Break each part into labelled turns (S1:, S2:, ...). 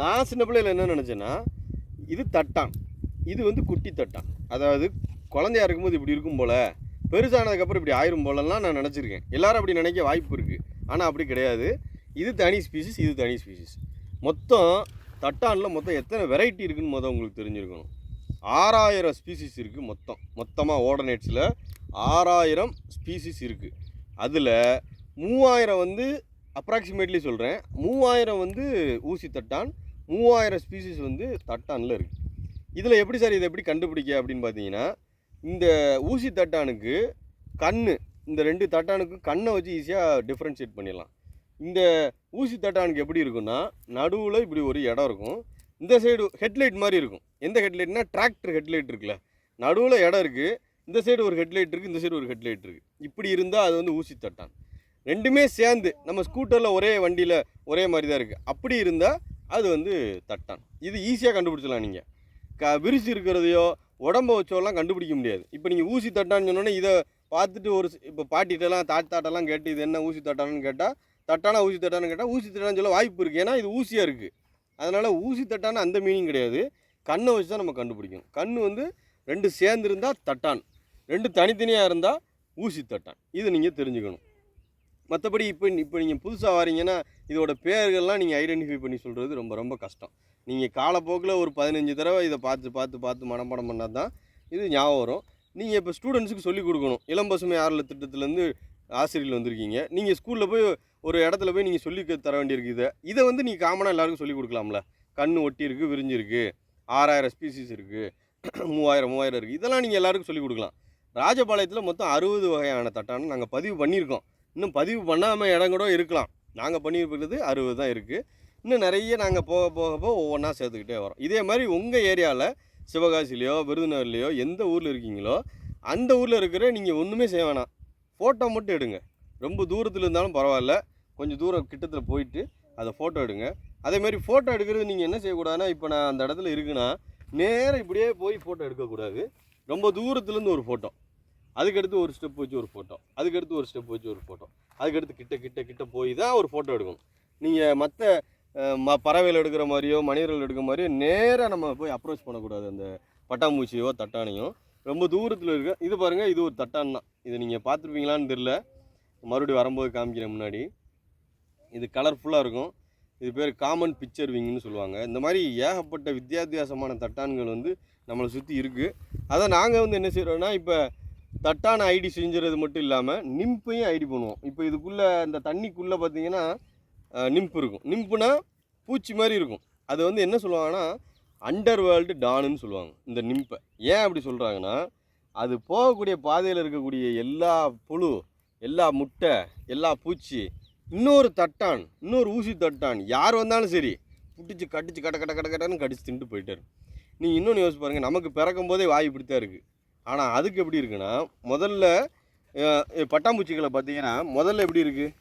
S1: நான் சின்ன பிள்ளையில் என்ன நினச்சேன்னா இது தட்டான். இது வந்து குட்டி தட்டான். அதாவது குழந்தையா இருக்கும்போது இப்படி இருக்கும் போல் பெருசானதுக்கப்புறம் இப்படி ஆயிரும் போலலாம் நான் நினச்சிருக்கேன். எல்லாரும் அப்படி நினைக்க வாய்ப்பு இருக்குது ஆனால் அப்படி கிடையாது. இது தனி ஸ்பீசிஸ் இது தனி ஸ்பீசிஸ் மொத்தம் தட்டானில் மொத்தம் எத்தனை வெரைட்டி இருக்குன்னு மொதல் உங்களுக்கு தெரிஞ்சிருக்கணும். ஆறாயிரம் ஸ்பீசிஸ் இருக்குது மொத்தம். மொத்தமாக ஓடனேட்ஸில் ஆறாயிரம் ஸ்பீசிஸ் இருக்குது அதில் மூவாயிரம் வந்து அப்ராக்சிமேட்லி சொல்கிறேன் மூவாயிரம் வந்து ஊசி தட்டான். மூவாயிரம் ஸ்பீசிஸ் வந்து தட்டானில் இருக்குது இதில் எப்படி சார் இதை எப்படி கண்டுபிடிக்க அப்படின்னு பார்த்தீங்கன்னா இந்த ஊசி தட்டானுக்கு கண் இந்த ரெண்டு தட்டானுக்கு கண்ணை வச்சு ஈஸியாக டிஃப்ரென்ஷியேட் பண்ணிடலாம். இந்த ஊசி தட்டானுக்கு எப்படி இருக்குன்னா நடுவில் இப்படி ஒரு இடம் இருக்கும். இந்த சைடு ஹெட்லைட் மாதிரி இருக்கும். எந்த ஹெட்லைட்னா டிராக்டர் ஹெட்லைட் இருக்குல்ல நடுவில் இடம் இருக்குது இந்த சைடு ஒரு ஹெட்லைட் இருக்குது இந்த சைடு ஒரு ஹெட்லைட் இருக்குது இப்படி இருந்தால் அது வந்து ஊசி தட்டான். ரெண்டுமே சேர்ந்து நம்ம ஸ்கூட்டரில் ஒரே வண்டியில் ஒரே மாதிரி தான் இருக்குது அப்படி இருந்தால் அது வந்து தட்டான். இது ஈஸியாக கண்டுபிடிச்சலாம் நீங்கள் க விரிசு இருக்கிறதையோ உடம்ப வச்சோலாம் கண்டுபிடிக்க முடியாது. இப்போ நீங்கள் ஊசி தட்டான்னு சொன்னோன்னே இதை பார்த்துட்டு ஒரு இப்போ பாட்டிகிட்டலாம் தாட் தாட்டெல்லாம் கேட்டு இது என்ன ஊசி தட்டானுன்னு கேட்டால் தட்டானா ஊசி தட்டானுன்னு கேட்டால் ஊசி தட்டான்னு சொல்ல வாய்ப்பு இருக்குது ஏன்னா இது ஊசியாக இருக்குது அதனால் ஊசி தட்டான அந்த மீனிங் கிடையாது. கண்ணை வச்சு தான் நம்ம கண்டுபிடிக்கும் கண் வந்து ரெண்டு சேர்ந்துருந்தால் தட்டான். ரெண்டு தனித்தனியாக இருந்தால் ஊசி தட்டான். இது நீங்கள் தெரிஞ்சுக்கணும். மற்றபடி இப்போ இப்போ நீங்கள் புதுசாக வரீங்கன்னா இதோட பேர்கள்லாம் நீங்கள் ஐடென்டிஃபை பண்ணி சொல்கிறது ரொம்ப ரொம்ப கஷ்டம். நீங்கள் காலப்போக்கில் ஒரு பதினஞ்சு தடவை இதை பார்த்து பார்த்து பார்த்து மனப்பாடம் பண்ணால் தான் இது ஞாபகம் வரும். நீங்கள் இப்போ ஸ்டூடெண்ட்ஸுக்கு சொல்லிக் கொடுக்கணும். இளம்பசுமை ஆறுல திட்டத்துலேருந்து ஆசிரியர்கள் வந்திருக்கீங்க. நீங்கள் ஸ்கூலில் போய் ஒரு இடத்துல போய் நீங்கள் சொல்லி தர வேண்டியிருக்கு இதை. இதை வந்து நீங்கள் காமனாக எல்லாருக்கும் சொல்லிக் கொடுக்கலாம்ல. கண் ஒட்டி இருக்குது விரிஞ்சிருக்கு ஆறாயிரம் ஸ்பீசிஸ் இருக்குது மூவாயிரம் மூவாயிரம் இருக்குது இதெல்லாம் நீங்கள் எல்லாருக்கும் சொல்லிக் கொடுக்கலாம். ராஜபாளையத்தில் மொத்தம் அறுபது வகையான தட்டான நாங்கள் பதிவு பண்ணியிருக்கோம். இன்னும் பதிவு பண்ணாமல் இடம் கூட இருக்கலாம். நாங்கள் பண்ணியிருக்கிறது அறுபது தான் இருக்குது இன்னும் நிறைய நாங்கள் போக போக போக ஒவ்வொன்றா சேர்த்துக்கிட்டே வரோம். இதே மாதிரி உங்கள் ஏரியாவில் சிவகாசிலேயோ விருதுநகர்லேயோ எந்த ஊரில் இருக்கீங்களோ அந்த ஊரில் இருக்கிற நீங்கள் ஒன்றுமே செய்ய வேணாம். ஃபோட்டோ மட்டும் எடுங்க. ரொம்ப தூரத்தில் இருந்தாலும் பரவாயில்ல. கொஞ்சம் தூரம் கிட்டத்தில் போயிட்டு அதை ஃபோட்டோ எடுங்க. அதேமாதிரி ஃபோட்டோ எடுக்கிறது நீங்கள் என்ன செய்யக்கூடாதுன்னா இப்போ நான் அந்த இடத்துல இருக்குன்னா நேராக இப்படியே போய் ஃபோட்டோ எடுக்கக்கூடாது. ரொம்ப தூரத்துலேருந்து ஒரு ஃபோட்டோ அதுக்கடுத்து ஒரு ஸ்டெப் வச்சு ஒரு ஃபோட்டோ அதுக்கடுத்து ஒரு ஸ்டெப் வச்சு ஒரு ஃபோட்டோ அதுக்கடுத்து கிட்ட கிட்ட கிட்ட போய் தான் ஒரு ஃபோட்டோ எடுக்கணும். நீங்கள் மற்ற ம பறவைகள் எடுக்கிற மாதிரியோ மனிதர்கள் எடுக்கிற மாதிரியோ நேராக நம்ம போய் அப்ரோச் பண்ணக்கூடாது. அந்த பட்டாம்பூச்சியோ தட்டானையும் ரொம்ப தூரத்தில் இருக்க இது பாருங்கள் இது ஒரு தட்டான் தான். இதை நீங்கள் பார்த்துருப்பீங்களான்னு தெரில மறுபடியும் வரும்போது காமிக்கிறேன் முன்னாடி. இது கலர்ஃபுல்லாக இருக்கும். இது பேர் காமன் பிக்சர் விங்னு சொல்லுவாங்க. இந்த மாதிரி ஏகப்பட்ட வித்தியாசமான தட்டான்கள் வந்து நம்மளை சுற்றி இருக்குது அதை நாங்கள் வந்து என்ன செய்கிறோன்னா இப்போ தட்டான ஐடி செஞ்சுறது மட்டும் இல்லாமல் நிம்பையும் ஐடி பண்ணுவோம். இப்போ இதுக்குள்ளே இந்த தண்ணிக்குள்ளே பார்த்தீங்கன்னா நிம்ப் இருக்கும். நிம்புனா பூச்சி மாதிரி இருக்கும். அது வந்து என்ன சொல்லுவாங்கன்னா அண்டர் வேர்ல்டு டானுன்னு சொல்லுவாங்க இந்த நிம்பை. ஏன் அப்படி சொல்கிறாங்கன்னா அது போகக்கூடிய பாதையில் இருக்கக்கூடிய எல்லா புழு எல்லா முட்டை எல்லா பூச்சி இன்னொரு தட்டான் இன்னொரு ஊசி தட்டான் யார் வந்தாலும் சரி புட்டிச்சு கடிச்சு கட கட கட கடன்னு கடிச்சு தின்ட்டு போயிட்டாரு நீங்கள் இன்னொன்று யோசிச்சு பாருங்கள் நமக்கு பிறக்கும் போதே வாய் இப்படி தான் இருக்குது ஆனால் அதுக்கு எப்படி இருக்குன்னா முதல்ல பட்டாம்பூச்சிகளை பார்த்தீங்கன்னா முதல்ல எப்படி இருக்குது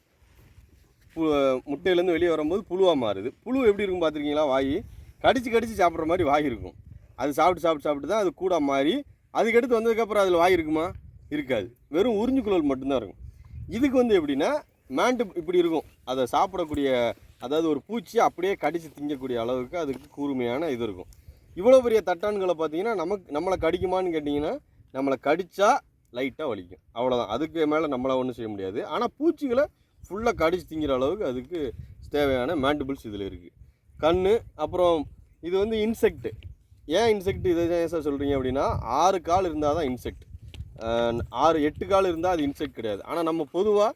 S1: பு முட்டையிலேருந்து வெளியே வரும்போது புழுவாக மாறுது. புழு எப்படி இருக்கும் பார்த்துருக்கீங்களா வாய்? கடிச்சு கடிச்சு சாப்பிட்ற மாதிரி வாய் இருக்கும். அது சாப்பிட்டு சாப்பிட்டு சாப்பிட்டு தான் அது கூட மாறி அதுக்கடுத்து வந்ததுக்கப்புறம் அதில் வாய் இருக்குமா? இருக்காது. வெறும் உறிஞ்சுக்குழல் மட்டும்தான் இருக்கும். இதுக்கு வந்து எப்படின்னா மேண்டு இப்படி இருக்கும். அதை சாப்பிடக்கூடிய அதாவது ஒரு பூச்சி அப்படியே கடித்து திங்கக்கூடிய அளவுக்கு அதுக்கு கூர்மையான இது இருக்கும். இவ்வளோ பெரிய தட்டான்களை பார்த்தீங்கன்னா நமக்கு நம்மளை கடிக்குமான்னு கேட்டிங்கன்னா நம்மளை கடித்தா லைட்டாக வலிக்கும். அவ்வளோதான் அதுக்கு மேலே நம்மளால் ஒன்றும் செய்ய முடியாது. ஆனால் பூச்சிகளை ஃபுல்லாக கடிச்சு திங்கிற அளவுக்கு அதுக்கு தேவையான மேண்டிபிள்ஸ் இதில் இருக்குது கண் அப்புறம் இது வந்து இன்செக்ட் ஏன் இன்செக்ட் இதை ஏன் சார் சொல்கிறீங்க அப்படின்னா ஆறு கால் இருந்தால் தான் இன்செக்ட் ஆறு எட்டு கால் இருந்தால் அது இன்செக்ட் கிடையாது. ஆனால் நம்ம பொதுவாக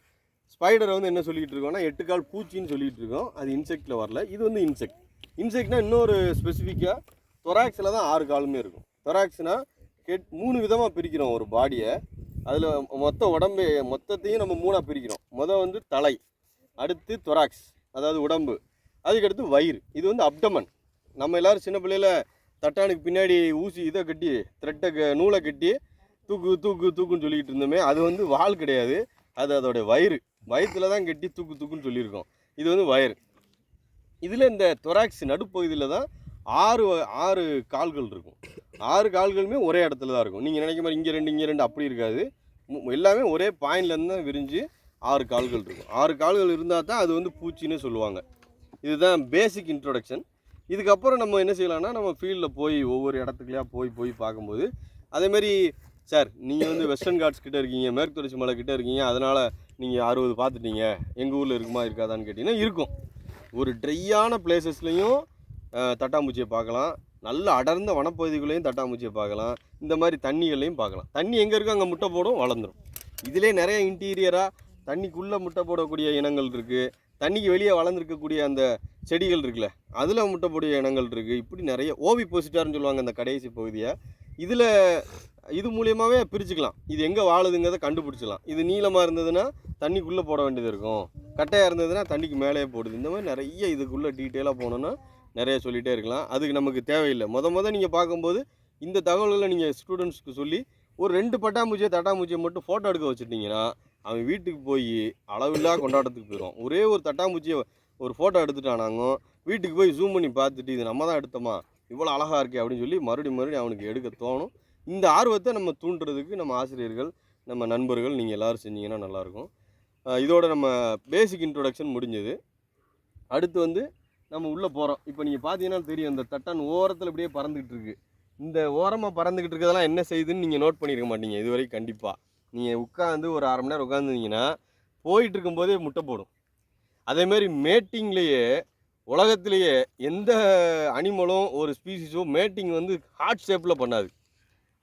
S1: ஸ்பைடரை வந்து என்ன சொல்லிகிட்டு இருக்கோம்னா எட்டு கால் பூச்சின்னு சொல்லிகிட்டு இருக்கோம். அது இன்செக்டில் வரல. இது வந்து இன்செக்ட் இன்செக்ட்னா இன்னொரு ஸ்பெசிஃபிக்காக தொராக்ஸில் தான் ஆறு காலுமே இருக்கும். தொராக்ஸ்னால் கெட் மூணு விதமாக பிரிக்கிறோம் ஒரு பாடியை அதில் மொத்த உடம்பு மொத்தத்தையும் நம்ம மூணாக பிரிக்கிறோம். மொதல் வந்து தலை அடுத்து தொராக்ஸ் அதாவது உடம்பு. அதுக்கடுத்து வயிறு. இது வந்து அப்டமன் நம்ம எல்லாரும் சின்ன பிள்ளையில் தட்டானுக்கு பின்னாடி ஊசி இதை கட்டி த்ரெட்டை க- நூலை கட்டி தூக்கு தூக்கு தூக்குன்னு சொல்லிக்கிட்டு இருந்தோமே அது வந்து வால் கிடையாது. அது அதோடைய வயிறு. வயிற்றுல தான் கட்டி தூக்கு தூக்குன்னு சொல்லியிருக்கோம். இது வந்து வயிறு. இதில் இந்த தொராக்ஸ் நடுப்பகுதியில் தான் ஆறு ஆறு கால்கள் இருக்கும். ஆறு கால்களுமே ஒரே இடத்துல தான் இருக்கும். நீங்கள் நினைக்கிற மாதிரி இங்கே ரெண்டு இங்கே ரெண்டு அப்படி இருக்காது. எல்லாமே ஒரே பாயிண்ட்லேருந்து தான் விரிஞ்சு ஆறு கால்கள் இருக்கும். ஆறு கால்கள் இருந்தால் தான் அது வந்து பூச்சின்னு சொல்லுவாங்க. இதுதான் பேசிக் இன்ட்ரொடக்ஷன் இதுக்கப்புறம் நம்ம என்ன செய்யலாம்னா நம்ம ஃபீல்டில் போய் ஒவ்வொரு இடத்துக்குலையாக போய் போய் பார்க்கும்போது அதேமாரி சார் நீங்கள் வந்து வெஸ்டர்ன் காட்ஸ் கிட்ட இருக்கீங்க மேற்கு தொடர்ச்சி மலை கிட்டே இருக்கீங்க அதனால் நீங்கள் அறுபது பார்த்துட்டீங்க. எங்கள் ஊரில் இருக்குமா இருக்காதான்னு கேட்டிங்கன்னா இருக்கும். ஒரு ட்ரையான பிளேசஸ்லேயும் தட்டாம்பூச்சியை பார்க்கலாம். நல்ல அடர்ந்த வனப்பகுதிகளையும் தட்டாம்பூச்சியை பார்க்கலாம். இந்த மாதிரி தண்ணிகளையும் பார்க்கலாம். தண்ணி எங்கே இருக்கோ அங்கே முட்டை போடும் வளர்ந்துடும் இதிலே நிறைய இன்டீரியராக தண்ணிக்குள்ளே முட்டை போடக்கூடிய இனங்கள் இருக்குது தண்ணிக்கு வெளியே வளர்ந்துருக்கக்கூடிய அந்த செடிகள் இருக்குல்ல அதில் முட்டை போடிய இனங்கள் இருக்குது இப்படி நிறைய ஓவி போசிட்டார்னு சொல்லுவாங்க அந்த கடைசி பகுதியை. இதில் இது மூலியமாகவே பிரிச்சுக்கலாம். இது எங்கே வாழுதுங்கிறத கண்டுபிடிச்சிக்கலாம். இது நீளமாக இருந்ததுன்னா தண்ணிக்குள்ளே போட வேண்டியது இருக்கும். கட்டையாக இருந்ததுன்னா தண்ணிக்கு மேலேயே போடுது. இந்த மாதிரி நிறைய இதுக்குள்ளே டீட்டெயிலாக போனோன்னா நிறைய சொல்லிகிட்டே இருக்கலாம். அதுக்கு நமக்கு தேவையில்லை. முத முத நீங்கள் பார்க்கும்போது இந்த தகவல்களை நீங்கள் ஸ்டூடெண்ட்ஸ்க்கு சொல்லி ஒரு ரெண்டு பட்டாம்பூச்சியை தட்டாம்பூச்சியை மட்டும் ஃபோட்டோ எடுக்க வச்சுட்டிங்கன்னா அவன் வீட்டுக்கு போய் அளவில்லா கொண்டாட்டத்துக்கு போயிடும் ஒரே ஒரு தட்டாம்பூச்சியை ஒரு ஃபோட்டோ எடுத்துட்டானாங்க வீட்டுக்கு போய் ஜூம் பண்ணி பார்த்துட்டு இது நம்ம தான் எடுத்தோமா இவ்வளோ அழகாக இருக்கே அப்படின்னு சொல்லி மறுபடியும் மறுபடியும் அவனுக்கு எடுக்க தோணும். இந்த ஆர்வத்தை நம்ம தூண்டுறதுக்கு நம்ம ஆசிரியர்கள் நம்ம நண்பர்கள் நீங்கள் எல்லோரும் செஞ்சீங்கன்னா நல்லாயிருக்கும் இதோட நம்ம பேசிக் இன்ட்ரொடக்ஷன் முடிஞ்சது. அடுத்து வந்து நம்ம உள்ளே போகிறோம் இப்போ நீங்கள் பார்த்தீங்கன்னா தெரியும் இந்த தட்டான் ஓரத்தில் இப்படியே பறந்துக்கிட்டு இருக்கு. இந்த ஓரமாக பறந்துக்கிட்டு இருக்கிறதெல்லாம் என்ன செய்யுதுன்னு நீங்கள் நோட் பண்ணியிருக்க மாட்டீங்க. இதுவரை கண்டிப்பாக நீங்கள் உட்காந்து ஒரு அரை மணி நேரம் உட்காந்துருந்தீங்கன்னா போயிட்டு இருக்கும்போதே முட்டை போடும். அதேமாரி மேட்டிங்லேயே உலகத்திலேயே எந்த அனிமலும் ஒரு ஸ்பீசிஸும் மேட்டிங் வந்து ஹார்ட் ஷேப்பில் பண்ணாது.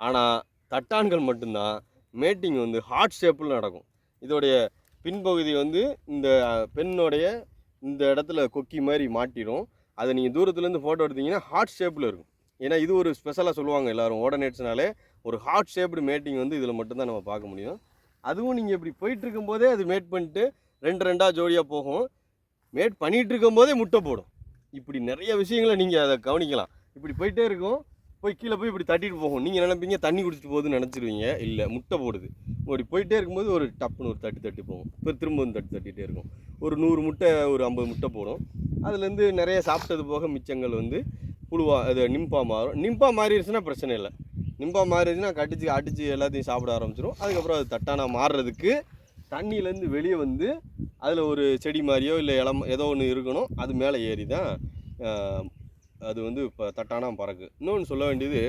S1: ஆனால் தட்டான்கள் மட்டும்தான் மேட்டிங் வந்து ஹார்ட் ஷேப்பில் நடக்கும். இதோடைய பின்பகுதி வந்து இந்த பெண்ணுடைய இந்த இடத்துல கொக்கி மாதிரி மாட்டிடும் அதை நீங்கள் தூரத்துலேருந்து ஃபோட்டோ எடுத்தீங்கன்னா ஹார்ட் ஷேப்பில் இருக்கும். ஏன்னா இது ஒரு ஸ்பெஷலாக சொல்லுவாங்க எல்லோரும் ஓடனேட்ஸ்னாலே ஒரு ஹார்ட் ஷேப்டு மேட்டிங் வந்து இதில் மட்டும்தான் நம்ம பார்க்க முடியும். அதுவும் நீங்கள் இப்படி போயிட்டுருக்கும் போதே அது மேட் பண்ணிட்டு ரெண்டு ரெண்டாக ஜோடியாக போகும். மேட் பண்ணிகிட்டு இருக்கும்போதே முட்டை போடும். இப்படி நிறைய விஷயங்களை நீங்கள் அதை கவனிக்கலாம். இப்படி போயிட்டே இருக்கும். போய் கீழே போய் இப்படி தட்டிட்டு போகும். நீங்கள் நினைப்பீங்க தண்ணி குடிச்சிட்டு போகுதுன்னு நினச்சிருவீங்க? இல்லை முட்டை போடுது. இப்படி போயிட்டே இருக்கும்போது ஒரு டப்புன்னு ஒரு தட்டு தட்டி போகும். இப்போ திரும்ப வந்து தட்டு தட்டிகிட்டே இருக்கும். ஒரு நூறு முட்டை ஒரு ஐம்பது முட்டை போடும். அதுலேருந்து நிறைய சாப்பிட்டது போக மிச்சங்கள் வந்து புழுவா அது நிம்பா மாறும். நிம்பா மாறிடுச்சுன்னா பிரச்சனை இல்லை. நிம்பா மாறிடுச்சுன்னா கடிச்சு அடித்து எல்லாத்தையும் சாப்பிட ஆரம்பிச்சிடும் அதுக்கப்புறம் அது தட்டானா மாறுறதுக்கு தண்ணியிலேருந்து வெளியே வந்து அதில் ஒரு செடி மாதிரியோ இல்லை இளம் ஏதோ ஒன்று இருக்கணும். அது மேலே ஏறி தான் அது வந்து இப்போ தட்டான பறக்கு. இன்னொன்று சொல்ல வேண்டியது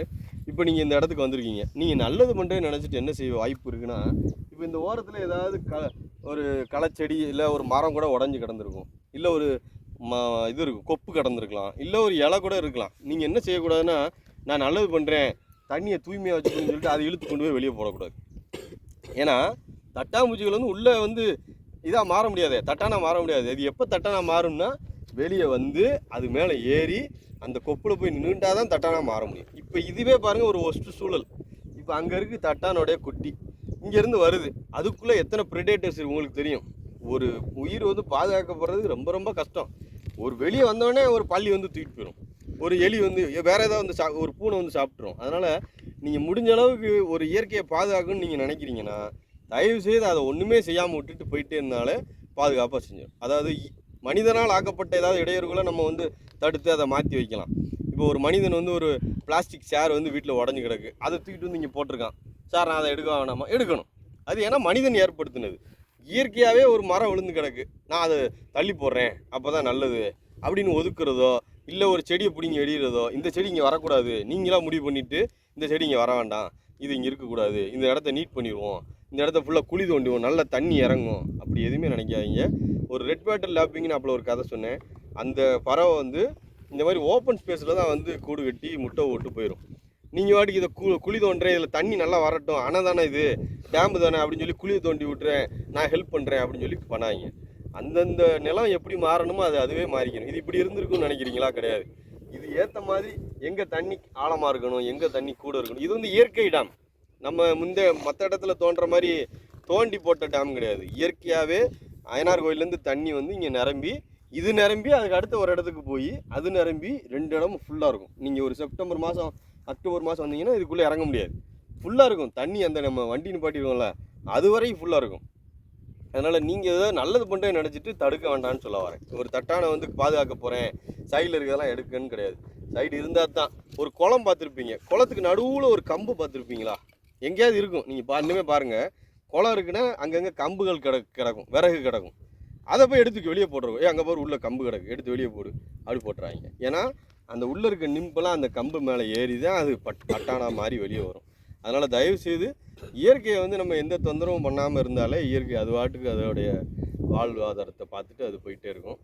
S1: இப்போ நீங்கள் இந்த இடத்துக்கு வந்திருக்கீங்க. நீங்கள் நல்லது பண்ணுறேன்னு நினச்சிட்டு என்ன செய்ய வாய்ப்பு இருக்குன்னா இப்போ இந்த ஓரத்தில் ஏதாவது க ஒரு களைச்செடி இல்லை ஒரு மரம் கூட உடஞ்சி கிடந்திருக்கும். இல்லை ஒரு ம இது இருக்கும் கொப்பு கிடந்திருக்கலாம். இல்லை ஒரு இலை கூட இருக்கலாம். நீங்கள் என்ன செய்யக்கூடாதுன்னா நான் நல்லது பண்ணுறேன் தண்ணியை தூய்மையாக வச்சுக்கணும்னு சொல்லிட்டு அதை இழுத்து கொண்டு போய் வெளியே போடக்கூடாது. ஏன்னா தட்டாம்பூச்சிகள் வந்து உள்ளே வந்து இதாக மாற முடியாது தட்டானா மாற முடியாது. அது எப்போ தட்டானா மாறும்னா வெளியே வந்து அது மேலே ஏறி அந்த கொப்பில் போய் நின்றுட்டா தான் தட்டானாக மாற முடியும். இப்போ இதுவே பாருங்கள் ஒரு ஒஸ்ட்டு சூழல். இப்போ அங்கே இருக்குது தட்டானோடைய குட்டி. இங்கேருந்து வருது. அதுக்குள்ளே எத்தனை ப்ரிடேட்டர்ஸ் உங்களுக்கு தெரியும்? ஒரு உயிர் வந்து பாதுகாக்கப்படுறது ரொம்ப ரொம்ப கஷ்டம். ஒரு வெளியே வந்தோடனே ஒரு பள்ளி வந்து தூக்கிட்டு போயிடும் ஒரு எலி வந்து வேறு ஏதாவது வந்து சா ஒரு பூனை வந்து சாப்பிட்ரும் அதனால் நீங்கள் முடிஞ்ச அளவுக்கு ஒரு இயற்கையை பாதுகாக்கணும்னு நீங்கள் நினைக்கிறீங்கன்னா தயவு செய்து அதை ஒன்றுமே செய்யாமல் விட்டுட்டு போயிட்டே இருந்தாலே பாதுகாப்பாக செஞ்சிடும் அதாவது மனிதனால் ஆக்கப்பட்ட ஏதாவது இடையூறுகளை நம்ம வந்து தடுத்து அதை மாற்றி வைக்கலாம். இப்போ ஒரு மனிதன் வந்து ஒரு பிளாஸ்டிக் சேர் வந்து வீட்டில் உடஞ்சி கிடக்கு. அதை தூக்கிட்டு வந்து இங்கே போட்டிருக்கான். சார் நான் அதை எடுக்க வேணாமா? எடுக்கணும். அது ஏன்னா மனிதன் ஏற்படுத்தினது. இயற்கையாகவே ஒரு மரம் விழுந்து கிடக்கு. நான் அதை தள்ளி போடுறேன். அப்போ தான் நல்லது. அப்படின்னு ஒதுக்குறதோ இல்லை ஒரு செடியை பிடிங்கி எடிகிறதோ இந்த செடி இங்கே வரக்கூடாது. நீங்களாக முடிவு பண்ணிவிட்டு இந்த செடி இங்கே வர வேண்டாம். இது இங்கே இருக்கக்கூடாது. இந்த இடத்த நீட் பண்ணிடுவோம். இந்த இடத்த ஃபுல்லாக குழி தோண்டுவோம். நல்ல தண்ணி இறங்கும். அப்படி எதுவுமே நினைக்காதீங்க. ஒரு ரெட் வாட்டர் லேப்பிங்னு அப்போ ஒரு கதை சொன்னேன். அந்த பறவை வந்து இந்த மாதிரி ஓப்பன் ஸ்பேஸில் தான் வந்து கூடு கட்டி முட்டை விட்டு போயிடும் நீங்கள் வாட்டுக்கு இதை கு குழி தோண்டுறேன் இதில் தண்ணி நல்லா வரட்டும் ஆனால் தானே இது டேம்பு தானே அப்படின்னு சொல்லி குழியை தோண்டி விட்டுறேன் நான் ஹெல்ப் பண்ணுறேன் அப்படின்னு சொல்லி பண்ணாங்க. அந்தந்த நிலம் எப்படி மாறணுமோ அது அதுவே மாறிக்கணும். இது இப்படி இருந்திருக்கும்னு நினைக்கிறீங்களா? கிடையாது. இது ஏற்ற மாதிரி எங்கே தண்ணி ஆழமாக இருக்கணும் எங்கே தண்ணி கூட இருக்கணும். இது வந்து இயற்கை டேம் நம்ம முந்தைய மற்ற இடத்துல தோன்ற மாதிரி தோண்டி போட்ட டேம் கிடையாது. இயற்கையாகவே அயனார் கோயிலேருந்து தண்ணி வந்து இங்கே நிரம்பி இது நிரம்பி அதுக்கு அடுத்த ஒரு இடத்துக்கு போய் அது நிரம்பி ரெண்டு இடமும் ஃபுல்லாக இருக்கும். நீங்கள் ஒரு செப்டம்பர் மாதம் அக்டோபர் மாதம் வந்தீங்கன்னா இதுக்குள்ளே இறங்க முடியாது. ஃபுல்லாக இருக்கும். தண்ணி அந்த நம்ம வண்டி நிப்பாட்டிடுவோம்ல அது வரையும் ஃபுல்லாக இருக்கும். அதனால் நீங்கள் ஏதோ நல்லது பண்ணுறேன்னு நினச்சிட்டு தடுக்க வேண்டாம்னு சொல்ல வரேன். ஒரு தட்டானை வந்து பாதுகாக்க போகிறேன் சைடில் இருக்கிறதெல்லாம் எடுக்கன்னு கிடையாது. சைடு இருந்தால் தான். ஒரு குளம் பார்த்துருப்பீங்க. குளத்துக்கு நடுவில் ஒரு கம்பு பார்த்துருப்பீங்களா? எங்கேயாவது இருக்கும். நீங்கள் பா இன்னுமே பாருங்கள் குளம் இருக்குன்னா அங்கங்கே கம்புகள் கிட கிடக்கும் விறகு கிடக்கும். அதை போய் எடுத்து வெளியே போடுறோம் ஏ அங்கே போய் உள்ளே கம்பு கிடக்கு. எடுத்து வெளியே போடு. அப்படி போட்டுறாங்க. ஏன்னா அந்த உள்ளே இருக்க நிம்பெல்லாம் அந்த கம்பு மேலே ஏறி தான் அது பட் பட்டானா மாதிரி வெளியே வரும். அதனால் தயவுசெய்து இயற்கையை வந்து நம்ம எந்த தொந்தரவும் பண்ணாமல் இருந்தாலே இயற்கை அது பாட்டுக்கு அதோடைய வாழ்வாதாரத்தை பார்த்துட்டு அது போயிட்டே இருக்கும்.